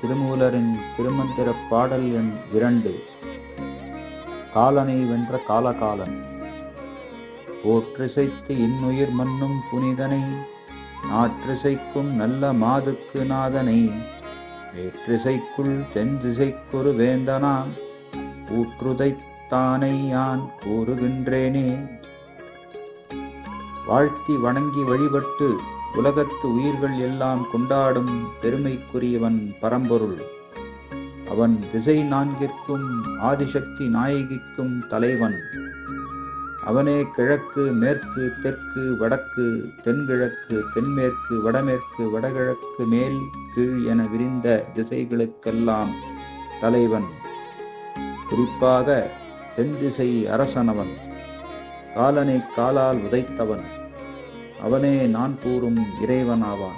திருமூலரின் திருமந்திர பாடல் எண் இரண்டு. காலனை வென்ற காலகாலன் போற்றிசைத்து இன்னுயிர் மன்னும் புனிதனை நாற்றிசைக்கும் நல்ல மாதுக்கு நாதனை வேற்றிசைக்குள் தென் திசைக்குரு வேந்தனாம் ஊற்றுதைத்தானை யான் கூறுகின்றேனே. வாழ்த்தி வணங்கி வழிபட்டு உலகத்து உயிர்கள் எல்லாம் கொண்டாடும் பெருமைக்குரியவன் பரம்பொருள். அவன் திசை நான்கிற்கும் ஆதிசக்தி நாயகிக்கும் தலைவன். அவனே கிழக்கு மேற்கு தெற்கு வடக்கு தென்கிழக்கு தென்மேற்கு வடமேற்கு வடகிழக்கு மேல் கீழ் என விரிந்த திசைகளுக்கெல்லாம் தலைவன். குறிப்பாக தென் திசை அரசனவன். காலனை காலால் உதைத்தவன். அவனே நான் கூறும் இறைவனாவான்.